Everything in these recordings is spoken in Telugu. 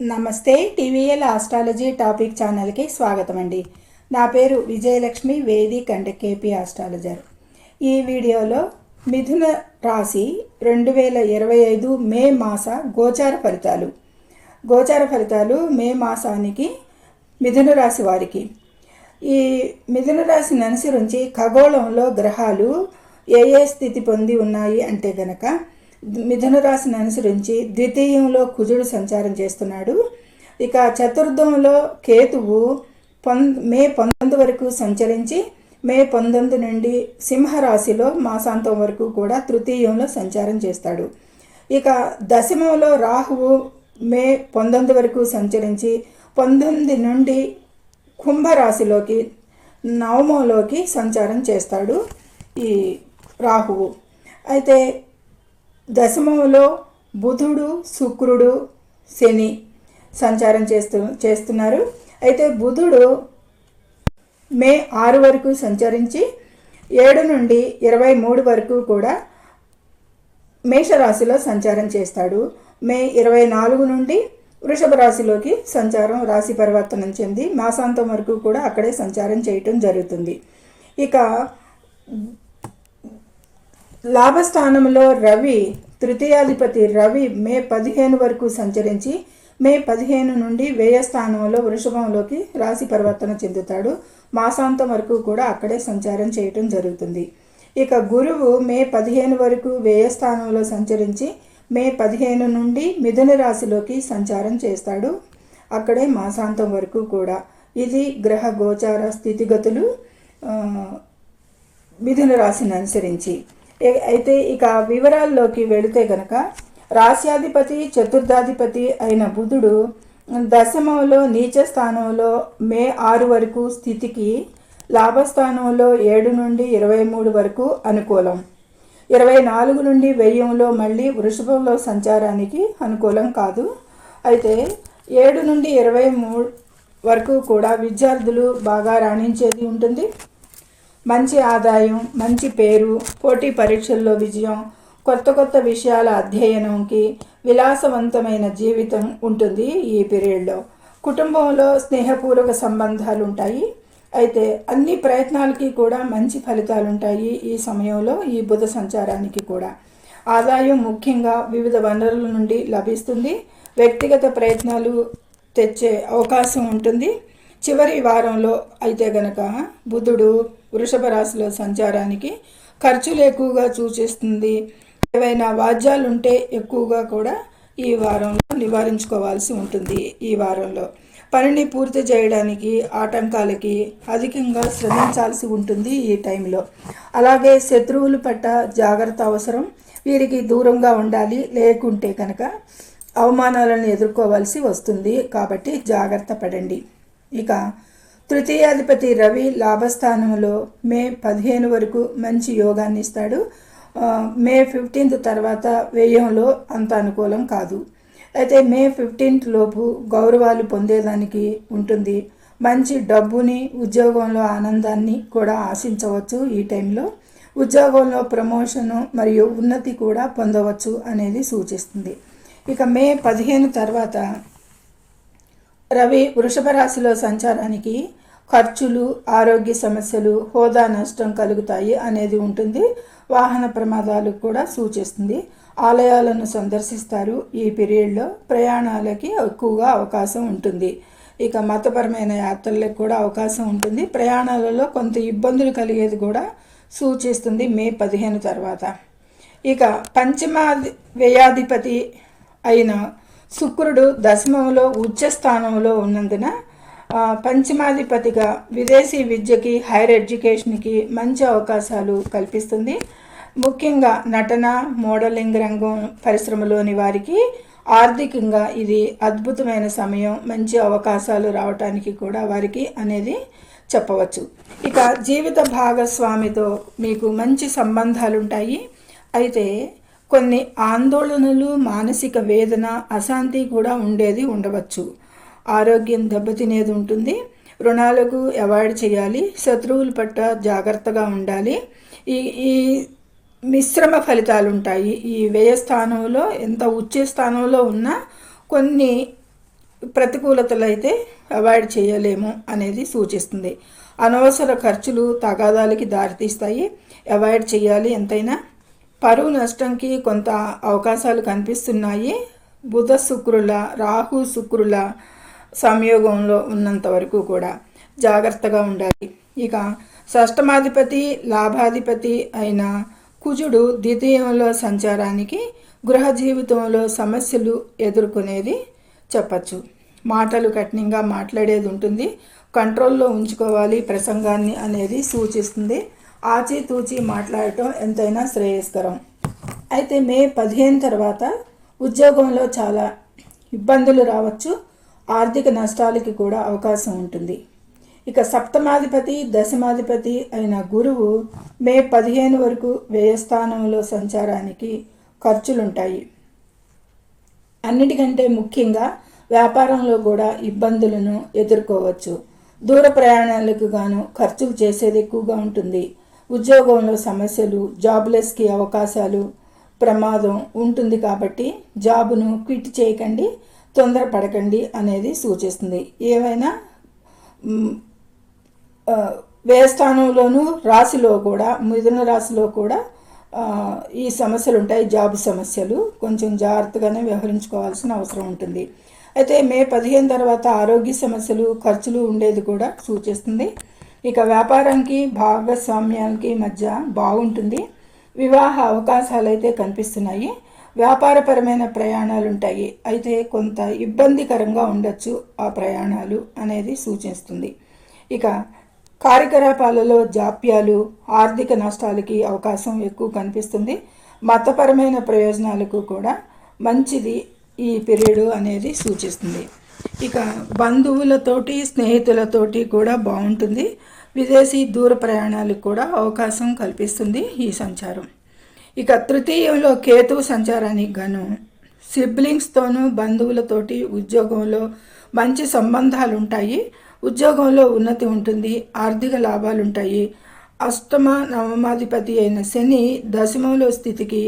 నమస్తే టీవీఎల్ ఆస్ట్రాలజీ టాపిక్ ఛానల్కి స్వాగతం అండి నా పేరు Vijayalakshmi vedic and K P astrologer. ఈ వీడియోలో మిథున రాశి రెండు వేల ఇరవై ఐదు మే మాస గోచార ఫలితాలు. గోచార ఫలితాలు మే మాసానికి మిథున రాశి వారికి. ఈ మిథున రాశిని అనుసరించి ఖగోళంలో గ్రహాలు ఏ ఏ స్థితి పొంది ఉన్నాయి అంటే గనక మిథున రాశిని అనుసరించి ద్వితీయంలో కుజుడు సంచారం చేస్తున్నాడు. ఇక చతుర్థంలో కేతువు పొం మే పంతొమ్మిది వరకు సంచరించి మే పంతొమ్మిది నుండి సింహరాశిలో మాసాంతం వరకు కూడా తృతీయంలో సంచారం చేస్తాడు. ఇక దశమంలో రాహువు మే పంతొమ్మిది వరకు సంచరించి పంతొమ్మిది నుండి కుంభరాశిలోకి నవమంలోకి సంచారం చేస్తాడు ఈ రాహువు. అయితే దశమంలో బుధుడు శుక్రుడు శని సంచారం చేస్తూ చేస్తున్నారు. అయితే బుధుడు మే ఆరు వరకు సంచరించి ఏడు నుండి ఇరవై మూడు వరకు కూడా మేషరాశిలో సంచారం చేస్తాడు. మే ఇరవై నాలుగు నుండి వృషభ రాశిలోకి సంచారం రాశి పరివర్తనం చెంది మాసాంతం వరకు కూడా అక్కడే సంచారం చేయటం జరుగుతుంది. ఇక లాభస్థానంలో రవి తృతీయాధిపతి రవి మే పదిహేను వరకు సంచరించి మే పదిహేను నుండి వేయ స్థానంలో వృషభంలోకి రాశి పరివర్తన చెందుతాడు. మాసాంతం వరకు కూడా అక్కడే సంచారం చేయటం జరుగుతుంది. ఇక గురువు మే పదిహేను వరకు వ్యయ స్థానంలో సంచరించి మే పదిహేను నుండి మిథున రాశిలోకి సంచారం చేస్తాడు. అక్కడే మాసాంతం వరకు కూడా. ఇది గ్రహ గోచార స్థితిగతులు మిథున రాశిని అనుసరించి. అయితే ఇక వివరాల్లోకి వెళితే గనక రాశ్యాధిపతి చతుర్థాధిపతి అయిన బుధుడు దశమంలో నీచ స్థానంలో మే ఆరు వరకు స్థితికి లాభస్థానంలో ఏడు నుండి ఇరవై మూడు వరకు అనుకూలం. ఇరవై నాలుగు నుండి వ్యయంలో మళ్ళీ వృషభంలో సంచారానికి అనుకూలం కాదు. అయితే ఏడు నుండి ఇరవై మూడు వరకు కూడా విద్యార్థులు బాగా రాణించేది ఉంటుంది. మంచి ఆదాయం మంచి పేరు పోటీ పరీక్షల్లో విజయం కొత్త కొత్త విషయాల అధ్యయనంకి విలాసవంతమైన జీవితం ఉంటుంది ఈ పీరియడ్లో. కుటుంబంలో స్నేహపూర్వక సంబంధాలు ఉంటాయి అయితే అన్ని ప్రయత్నాలకి కూడా మంచి ఫలితాలు ఉంటాయి ఈ సమయంలో ఈ బుధ సంచారానికి కూడా. ఆదాయం ముఖ్యంగా వివిధ వనరుల నుండి లభిస్తుంది. వ్యక్తిగత ప్రయత్నాలు తెచ్చే అవకాశం ఉంటుంది. చివరి వారంలో అయితే గనక బుధుడు వృషభ రాశిలో సంచారానికి ఖర్చులు ఎక్కువగా సూచిస్తుంది ఏవైనా వాద్యాలు ఉంటే ఎక్కువగా కూడా ఈ వారంలో నివారించుకోవాల్సి ఉంటుంది ఈ వారంలో. పనిని పూర్తి చేయడానికి ఆటంకాలకి అధికంగా శ్రమించాల్సి ఉంటుంది ఈ టైంలో. అలాగే శత్రువులు పట్ల జాగ్రత్త అవసరం. వీరికి దూరంగా ఉండాలి. లేకుంటే కనుక అవమానాలను ఎదుర్కోవాల్సి వస్తుంది. కాబట్టి జాగ్రత్త పడండి. ఇక తృతీయాధిపతి రవి లాభస్థానంలో మే పదిహేను వరకు మంచి యోగాన్ని ఇస్తాడు. మే ఫిఫ్టీన్త్ తర్వాత వ్యయంలో అంత అనుకూలం కాదు. అయితే మే ఫిఫ్టీన్త్ లోపు గౌరవాలు పొందేదానికి ఉంటుంది. మంచి డబ్బుని ఉద్యోగంలో ఆనందాన్ని కూడా ఆశించవచ్చు ఈ టైంలో. ఉద్యోగంలో ప్రమోషను మరియు ఉన్నతి కూడా పొందవచ్చు అనేది సూచిస్తుంది. ఇక మే పదిహేను తర్వాత రవి వృషభ రాశిలో సంచారానికి ఖర్చులు ఆరోగ్య సమస్యలు హోదా నష్టం కలుగుతాయి అనేది ఉంటుంది. వాహన ప్రమాదాలు కూడా సూచిస్తుంది. ఆలయాలను సందర్శిస్తారు. ఈ పీరియడ్లో ప్రయాణాలకి ఎక్కువగా అవకాశం ఉంటుంది. ఇక మతపరమైన యాత్రలకు కూడా అవకాశం ఉంటుంది. ప్రయాణాలలో కొంత ఇబ్బందులు కలిగేది కూడా సూచిస్తుంది మే పదిహేను తర్వాత. ఇక పంచమాది వ్యయాధిపతి అయిన శుక్రుడు దశమంలో ఉచ్చ స్థానంలో ఉన్నందున పంచమాధిపతిగా విదేశీ విద్యకి హైయర్ ఎడ్యుకేషన్కి మంచి అవకాశాలు కల్పిస్తుంది. ముఖ్యంగా నటన మోడలింగ్ రంగం పరిశ్రమలోని వారికి ఆర్థికంగా ఇది అద్భుతమైన సమయం మంచి అవకాశాలు రావటానికి కూడా వారికి అనేది చెప్పవచ్చు. ఇక జీవిత భాగస్వామితో మీకు మంచి సంబంధాలు ఉంటాయి అయితే కొన్ని ఆందోళనలు మానసిక వేదన అశాంతి కూడా ఉండేది ఉండవచ్చు. ఆరోగ్యం దెబ్బతినేది ఉంటుంది. రుణాలకు అవాయిడ్ చేయాలి. శత్రువుల పట్ల జాగ్రత్తగా ఉండాలి. ఈ ఈ మిశ్రమ ఫలితాలు ఉంటాయి. ఈ వ్యయ స్థానంలో ఎంత ఉచ్చే స్థానంలో ఉన్నా కొన్ని ప్రతికూలతలు అయితే అవాయిడ్ చేయలేము అనేది సూచిస్తుంది. అనవసర ఖర్చులు తగాదాలకి దారితీస్తాయి. అవాయిడ్ చేయాలి ఎంతైనా. పరువు నష్టంకి కొంత అవకాశాలు కనిపిస్తున్నాయి. బుధ శుక్రుల రాహు శుక్రుల సంయోగంలో ఉన్నంత వరకు కూడా జాగ్రత్తగా ఉండాలి. ఇక షష్టమాధిపతి లాభాధిపతి అయిన కుజుడు ద్వితీయంలో సంచారానికి గృహ జీవితంలో సమస్యలు ఎదుర్కొనేది చెప్పచ్చు. మాటలు కఠినంగా మాట్లాడేది ఉంటుంది. కంట్రోల్లో ఉంచుకోవాలి ప్రసంగాన్ని అనేది సూచిస్తుంది. ఆచితూచి మాట్లాడటం ఎంతైనా శ్రేయస్కరం. అయితే మే పదిహేను తర్వాత ఉద్యోగంలో చాలా ఇబ్బందులు రావచ్చు. ఆర్థిక నష్టాలకి కూడా అవకాశం ఉంటుంది. ఇక సప్తమాధిపతి దశమాధిపతి అయిన గురువు మే పదిహేను వరకు వ్యయస్థానంలో సంచారానికి ఖర్చులుంటాయి. అన్నిటికంటే ముఖ్యంగా వ్యాపారంలో కూడా ఇబ్బందులను ఎదుర్కోవచ్చు. దూర ప్రయాణాలకు గాను ఖర్చులు చేసేది ఎక్కువగా ఉంటుంది. ఉద్యోగంలో సమస్యలు జాబ్లెస్కి అవకాశాలు ప్రమాదం ఉంటుంది కాబట్టి జాబును క్విట్ చేయకండి తొందరపడకండి అనేది సూచిస్తుంది. ఏవైనా వేస్థానంలోనూ రాశిలో కూడా మిథున రాశిలో కూడా ఈ సమస్యలు ఉంటాయి జాబ్ సమస్యలు. కొంచెం జాగ్రత్తగానే వ్యవహరించుకోవాల్సిన అవసరం ఉంటుంది. అయితే మే పదిహేను తర్వాత ఆరోగ్య సమస్యలు ఖర్చులు ఉండేది కూడా సూచిస్తుంది. ఇక వ్యాపారానికి భాగస్వామ్యానికి మధ్య బాగుంటుంది. వివాహ అవకాశాలు అయితే కనిపిస్తున్నాయి. వ్యాపారపరమైన ప్రయాణాలు ఉంటాయి అయితే కొంత ఇబ్బందికరంగా ఉండొచ్చు ఆ ప్రయాణాలు అనేది సూచిస్తుంది. ఇక కార్యకలాపాలలో జాప్యాలు ఆర్థిక నష్టాలకి అవకాశం ఎక్కువ కనిపిస్తుంది. మతపరమైన ప్రయోజనాలకు కూడా మంచిది ఈ పీరియడ్ అనేది సూచిస్తుంది. ఇక బంధువులతోటి స్నేహితులతోటి కూడా బాగుంటుంది. విదేశీ దూర ప్రయాణాలకు కూడా అవకాశం కల్పిస్తుంది ఈ సంచారం. ఇక తృతీయంలో కేతువు సంచారానికి గాను సిబ్లింగ్స్తోనూ బంధువులతోటి ఉద్యోగంలో మంచి సంబంధాలు ఉంటాయి ఉద్యోగంలో ఉన్నతి ఉంటుంది ఆర్థిక లాభాలు ఉంటాయి అష్టమ నవమాధిపతి అయిన శని దశమంలో స్థితికి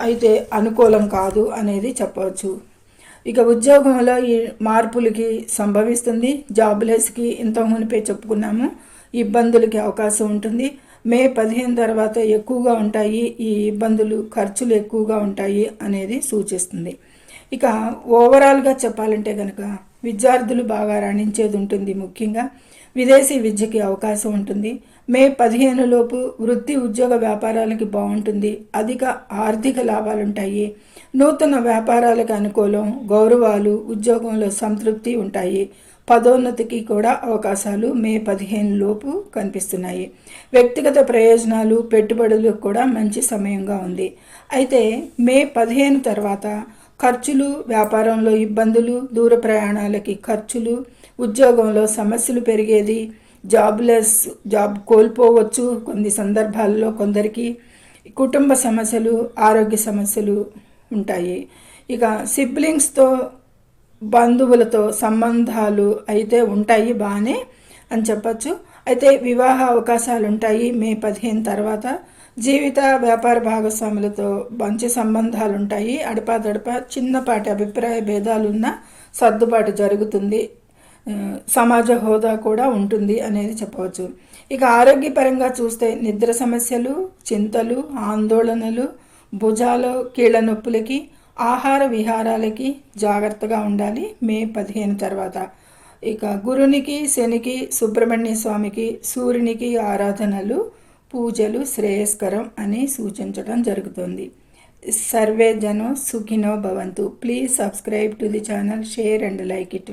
అయితే అనుకూలం కాదు అనేది చెప్పవచ్చు. ఇక ఉద్యోగంలో ఈ మార్పులకి సంభవిస్తుంది. జాబ్లెస్కి ఇంత మునిపే చెప్పుకున్నాము. ఇబ్బందులకి అవకాశం ఉంటుంది. మే పదిహేను తర్వాత ఎక్కువగా ఉంటాయి. ఈ ఇబ్బందులు ఖర్చులు ఎక్కువగా ఉంటాయి అనేది సూచిస్తుంది. ఇక ఓవరాల్గా చెప్పాలంటే కనుక విద్యార్థులు బాగా రాణించేది ఉంటుంది ముఖ్యంగా. విదేశీ విద్యకి అవకాశం ఉంటుంది. మే పదిహేను లోపు వృత్తి ఉద్యోగ వ్యాపారాలకి బాగుంటుంది. అధిక ఆర్థిక లాభాలుంటాయి. నూతన వ్యాపారాలకు అనుకూలం గౌరవాలు ఉద్యోగంలో సంతృప్తి ఉంటాయి. పదోన్నతికి కూడా అవకాశాలు మే పదిహేను లోపు కనిపిస్తున్నాయి. వ్యక్తిగత ప్రయోజనాలు పెట్టుబడులకు కూడా మంచి సమయంగా ఉంది. అయితే మే పదిహేను తర్వాత ఖర్చులు వ్యాపారంలో ఇబ్బందులు దూర ప్రయాణాలకి ఖర్చులు ఉద్యోగంలో సమస్యలు పెరిగేది జాబ్లెస్ జాబ్ కోల్పోవచ్చు. కొన్ని సందర్భాల్లో కొందరికి కుటుంబ సమస్యలు ఆరోగ్య సమస్యలు ఉంటాయి. ఇక సిబ్లింగ్స్తో బంధువులతో సంబంధాలు అయితే ఉంటాయి బాగానే అని చెప్పచ్చు. అయితే వివాహ అవకాశాలు ఉంటాయి మే పదిహేను తర్వాత జీవిత వ్యాపార భాగస్వాములతో మంచి సంబంధాలు ఉంటాయి అడపాదడప చిన్నపాటి అభిప్రాయ భేదాలున్న సర్దుబాటు జరుగుతుంది. సమాజ హోదా కూడా ఉంటుంది అనేది చెప్పవచ్చు. ఇక ఆరోగ్యపరంగా చూస్తే నిద్ర సమస్యలు చింతలు ఆందోళనలు భుజాలు కీళ్ళ నొప్పులకి ఆహార విహారాలకి జాగ్రత్తగా ఉండాలి మే పదిహేను తర్వాత. ఇక గురునికి శనికి సుబ్రహ్మణ్య స్వామికి సూర్యునికి ఆరాధనలు పూజలు శ్రేయస్కరం అని సూచించడం జరుగుతుంది. సర్వే జనం సుఖినో భవంతు. Please subscribe to the channel share and like it.